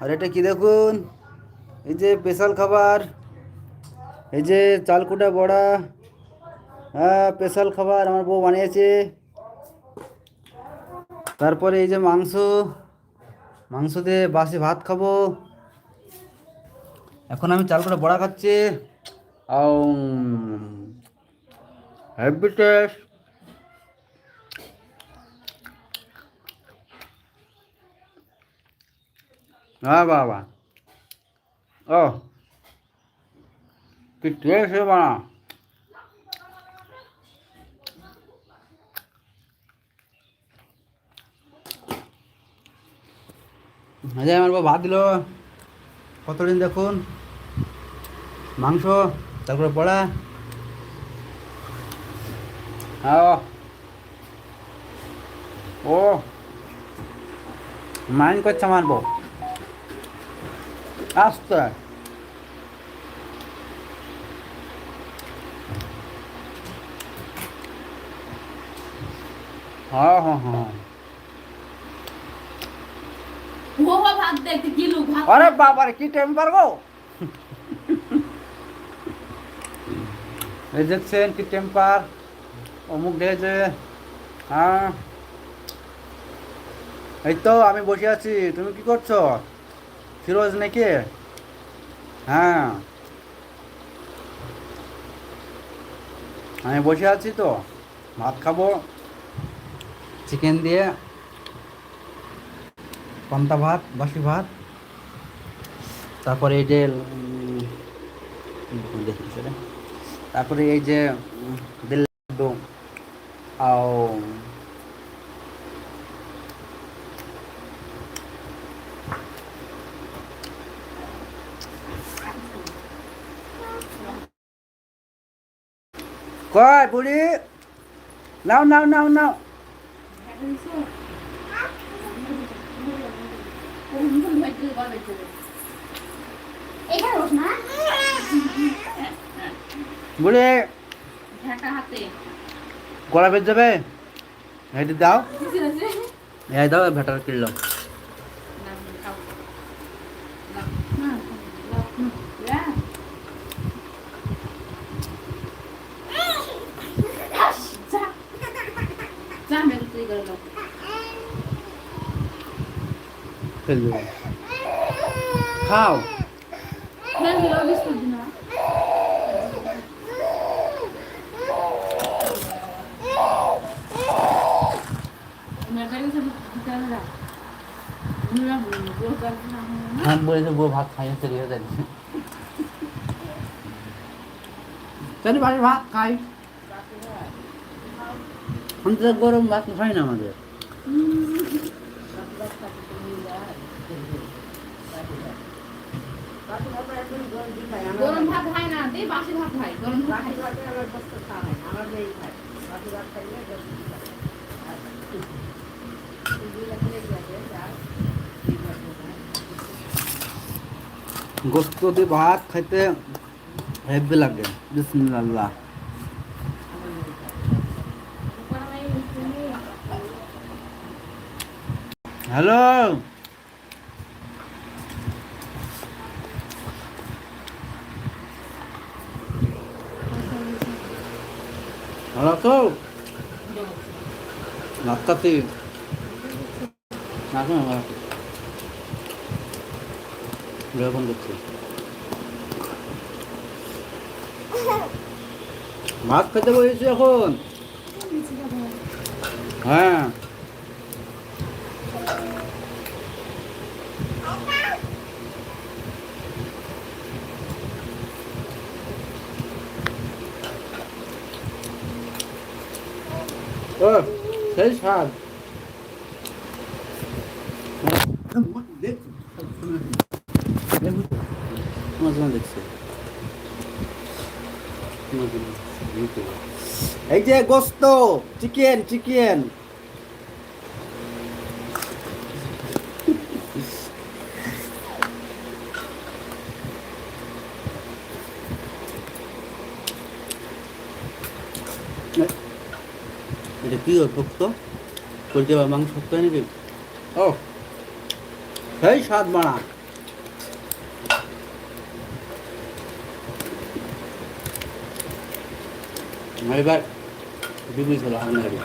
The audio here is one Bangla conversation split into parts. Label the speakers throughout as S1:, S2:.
S1: আর এটা কি দেখুন? এই যে স্পেশাল খাবার। এই যে চালকুটা বড়া। হ্যাঁ স্পেশাল খাবার আমার বউ বানিয়েছে। তারপরে এই যে মাংস। মাংস দিয়ে বাসি ভাত খাব। এখন আমি চালকুটা বড়া খাচ্ছি। আও হ্যাপি টেস্ট হ্যাঁ বাবা। ও, কি টেস্ট है বানা আজ আমার বাবা ভাত দিল। কতদিন দেখুন? মাংস, তারপরে বড়া। হ্যাঁ ও। মাইন্ড করছে আমার বউ। আস্তে। হ্যাঁ হ্যাঁ হ্যাঁ। আরে বাবারে কি টেম্পার গো এই দেখছেন কি টেম্পার অমুক দেখেছে হ্যাঁ। এই তো আমি বসে আছি তুমি কি করছ? ফিরোজ নাকি? হ্যাঁ। আমি বসে আছি তো। ভাত খাব। চিকেন দিয়ে। পান্তা ভাত বাসি ভাত। তারপরে এই যে তারপরে এই যে উম, বুড়ি নাও নাও নাও নাও। বুড়ি গলা বেজ যাবে? হেঁটে দাও। এই দাও ভেটার কিনলো ফেল দেবো খাও। হাত বলেছে, বউ ভাত খাই চলে গেছে তাহলে বাড়ির ভাত খাই। আমি তো গরম ভাত খাই না আমাদের।
S2: গরম ভাত খাই না, দে বাসি ভাত খাই, গরম ভাত খাই।
S1: গোস্ত দিয়ে ভাত খাইতে হেভি লাগে, বিসমিল্লাহ। হ্যালো ভালো রাস্তাতে ভাত খেতে বসেছি এখন। হ্যাঁ। ও সেই স্বাদ দেখছি এই যে গোস্ত চিকেন চিকেন এটা কি প্রিয় ভক্ত বলতে পারবে মাংস শক্ত নাকি ও সেই স্বাদ বাড়া এবার বিবি ছিল হাঙ্গারি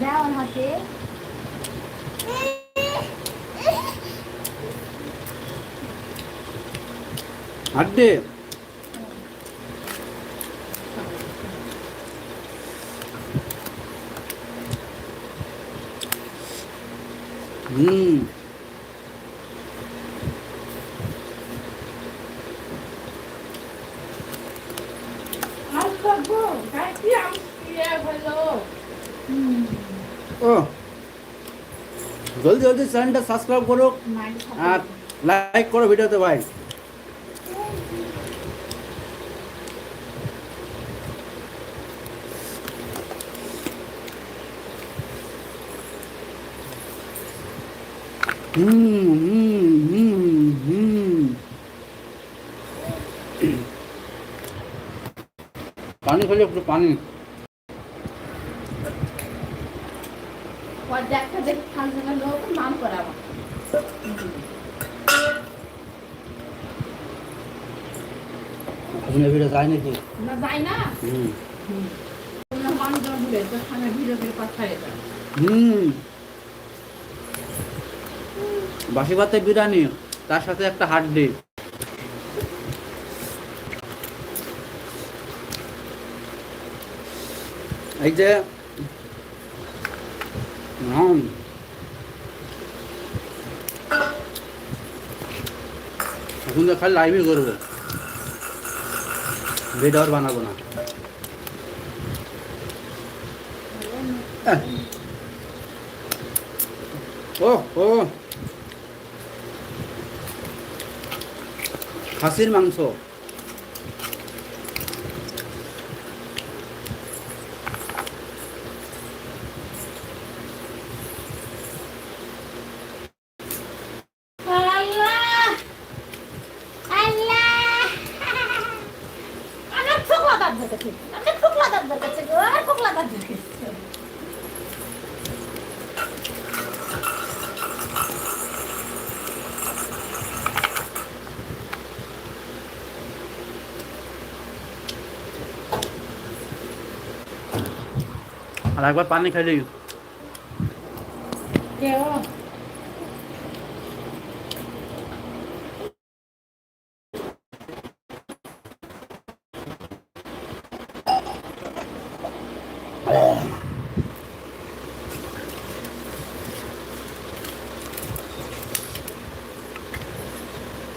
S2: down, Hachi.
S1: Hachi. হুম ও। জলদি জলদি চ্যানেলটা সাবস্ক্রাইব করো আর লাইক করো ভিডিওতে ভাই হুম হুম হুম হুম পানি খেলে একটু পানি।
S2: ওর দেখা দেখি খালসা লোক নাম করাবো।
S1: আপনি ভিডিও যায় নাকি?
S2: না যাই না?
S1: হুম।
S2: তোমরা মানুষ বলে তো খানা ভিড়ে ভিড়ে পাঠাই এটা।
S1: হুম। বাসি ভাতে বিরিয়ানি, তার সাথে একটা হাড্ডি এই যে এখন তো খালি লাইভই করব। ভিডিও বানাবো না। আহ। ও। ও খাসির মাংস
S2: আল্লাহ আর
S1: একবার পানি খাইলে
S2: কেউ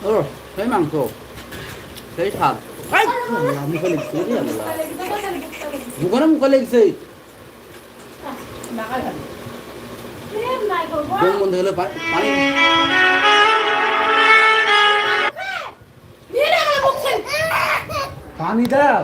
S1: ও সেই মাংস সেই স্বাদ আই, আল্লাহ, মুখে লেগেছে রে আল্লাহ। মুখে না মুখে লেগেছে দম বন্ধ হলে পানি? পানি দাও।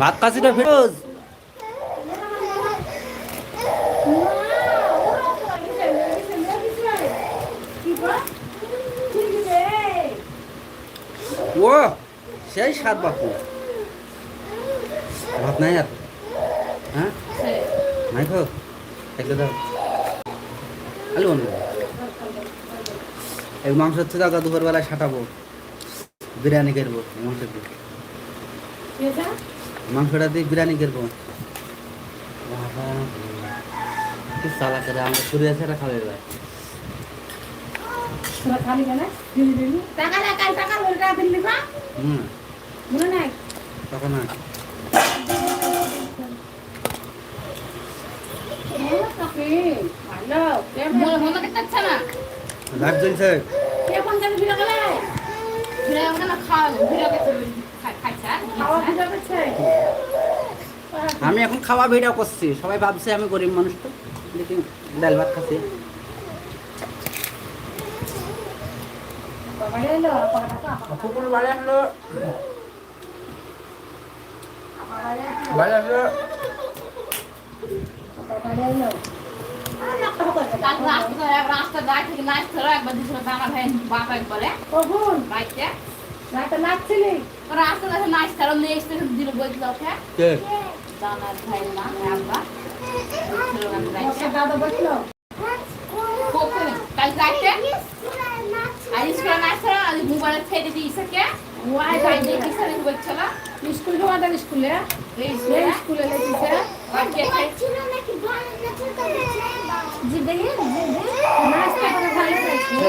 S1: ভাত খাচ্ছি না ফিরোজ? ও সেই স্বাদ বাপু। ভাত নাই আর? হ্যাঁ? নাই খাও একটু দাও। আলু বন্ধু। এই মাংস হচ্ছে দাদা দুপুরবেলায় সাঁটাবো। বিরিয়ানি করব মাংস দিয়ে মাংসটা দিয়ে বিরিয়ানি করব বাবা, কি সালা করে আমরা আছে এটা খাবে
S2: টাকা না না ভালো। মনে না? ভিডিও গেছে
S1: আমি এখন খাওয়া ভিডিও করছি। সবাই ভাবছে আমি গরিব মানুষ তো। দেখি ডাল ভাত খাচ্ছি। বাড়ি আসলো? বাড়ি আসলো?
S2: কাল রাস্তা রাস্তা দাঁড় থেকে দিছিল দানা ভাই বাপ একবারে রাতে নাচছিলি রাস্তা নিয়ে এসে দিল বইছিল ওকে দাদা স্কুলে মোবাইলে ওয়াই ভাই দেখি স্যার বলছিল স্কুল স্কুলে এই স্কুলে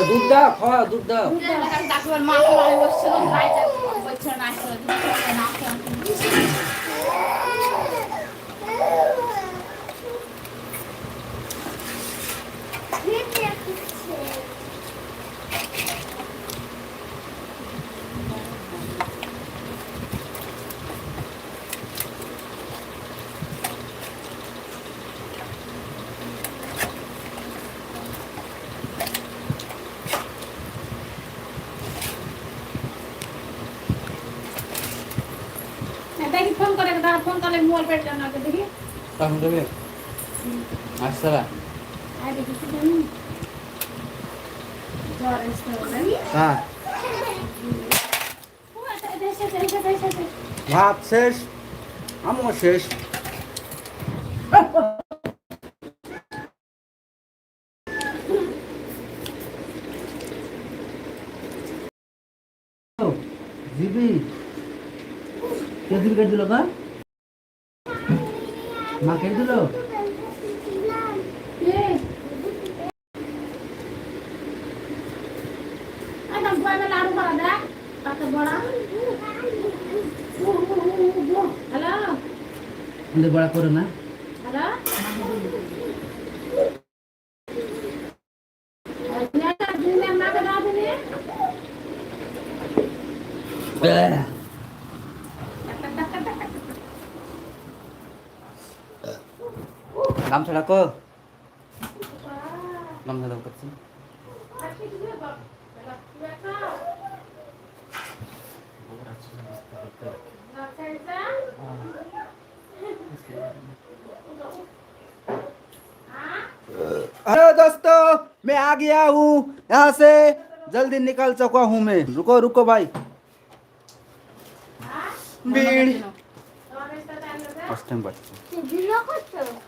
S1: দুধ দাও খাওয়া দুধ দাও।
S2: মা বলছিল নাচছিল নাচছিল দেখি ফোন করে দাদা ফোন করে মোবাইল পেট জানা দেখি।
S1: তখন দেবে?
S2: দেখি কি জানি।
S1: হ্যাঁ।
S2: আচ্ছা দেশে দেশে দেশে দেশে
S1: ভাত শেষ আমিও শেষ। জিবি কে জিবি কেটে দিল বা মা কেটে দিল?
S2: বড়া করো
S1: না।
S2: হ্যালো
S1: গামছা রাখো গামছা দাও করছি हेलो दोस्तों मैं आ गया हूँ यहाँ से जल्दी निकल चुका हूँ मैं रुको रुको भाई भीड़ फर्स्ट टाइम बच्चे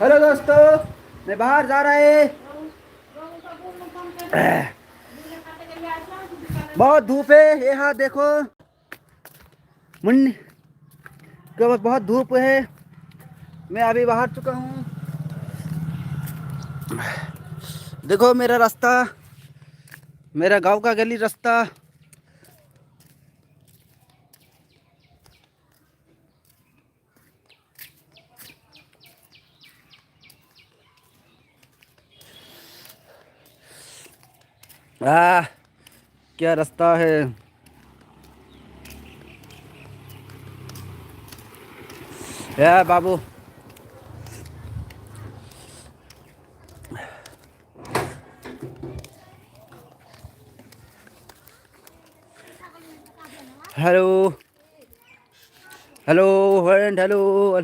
S1: हेलो दोस्तों, मैं बाहर जा रहा है। बहुत धूप है यहाँ देखो। मुन्नी, के बहुत धूप है। मैं अभी बाहर चुका हूँ। देखो मेरा रास्ता, मेरा गाँव का गली रास्ता। आ, क्या रास्ता है? बाबू। हेलो। Hello friend hello.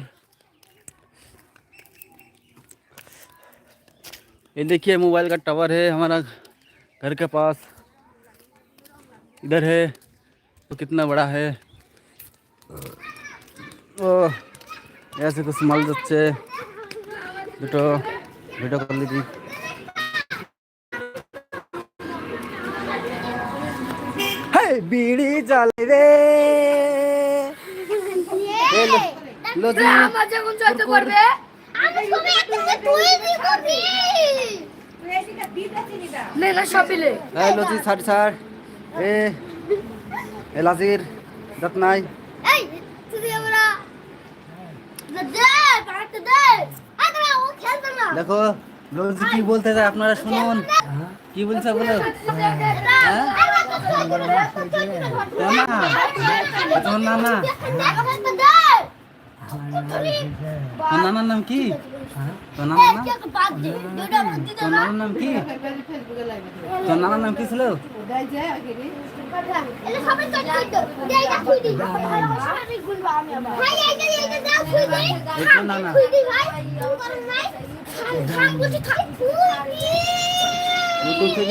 S1: ये देखिए मोबाइल का टावर है हमारा घर के पास इधर है तो कितना बड़ा है ও ऐसे कुछ মাল যাচ্ছে দুটো ভিডিও কল দিদি হাই এই বিড়ি জ্বালে রে এ লো- লজি
S3: আমার যখন চলতে পারবে
S4: আমি ছবি আঁকতেছি তুই কি করবি
S3: নে না
S4: আরে ও খেলতে না।
S1: দেখো লজি কি বলতে চায় আপনারা শুনুন। কি বলছে বলো? হ্যাঁ তোমার নানা তোমার নানার নাম কি? তোর নানার নাম? তোর নানার নাম কি? তোর নানার নাম কি ছিল।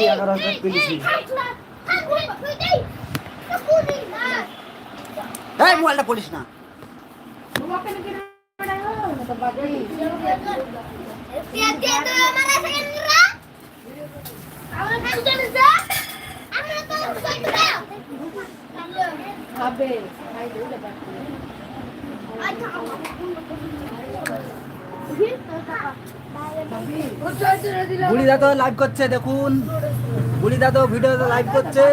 S1: এগারো হাজার পেয়েছি এই, মোবাইলটা পড়িস না।
S2: নাকি না তো দে
S1: লাইভ করছে, দেখুন। বুড়ি দাদা ভিডিও লাইভ করছে।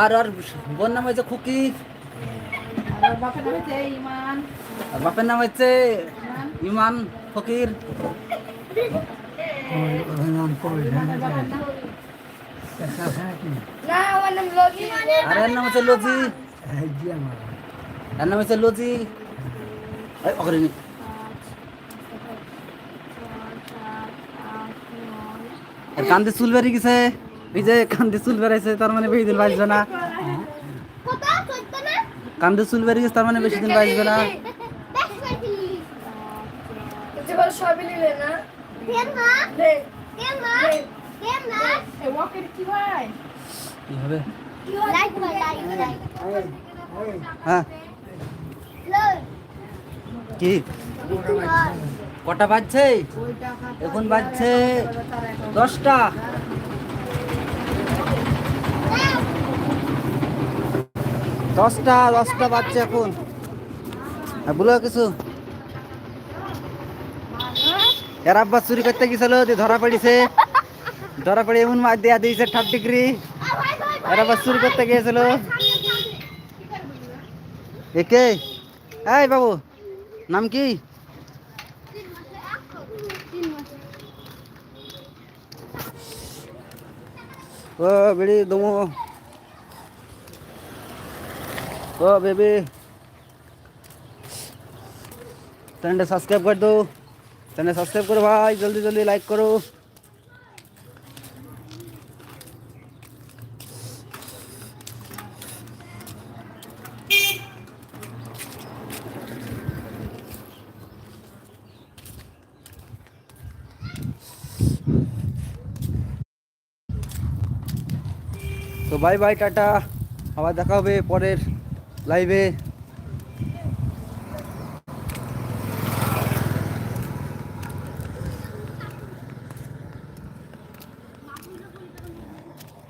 S1: আর আর বোন নাম হয়েছে খুকি।
S2: বাপের নাম হচ্ছে ইমান
S1: আর বাপের নাম হচ্ছে ইমান ফকির। আর এর নাম হচ্ছে লজি। এর নাম হচ্ছে লজি। অগ্রণী। আর কান্দে চুল বেরিয়ে গেছে। এই যে কান্দে চুল বেড়াইছে তার মানে বেশি দিন বাঁচবে না কান্দে চুল বেরিয়ে গেছে তার মানে বেশি দিন বাঁচবে না।
S2: হ্যাঁ।
S1: কি? কটা বাজছে? এখন বাজছে দশটা। দশটা দশটা বাজছে এখন। আর বলো কিছু। এর আব্বা চুরি করতে গেছিল, যে ধরা পড়িছে। ধরা পড়ে এমন মাছ দেয়া দিয়েছে, ঠাপ ডিগ্রি। এর আব্বা চুরি করতে গিয়েছিল একে এই বাবু, নাম কি? ও, বেড়ি দমো। ও, বেবি। চ্যানেলটা সাবস্ক্রাইব করে দো চ্যানেল সাবস্ক্রাইব করো ভাই, জলদি জলদি লাইক করো। তো বাই বাই টাটা। আবার দেখা হবে পরের লাইভে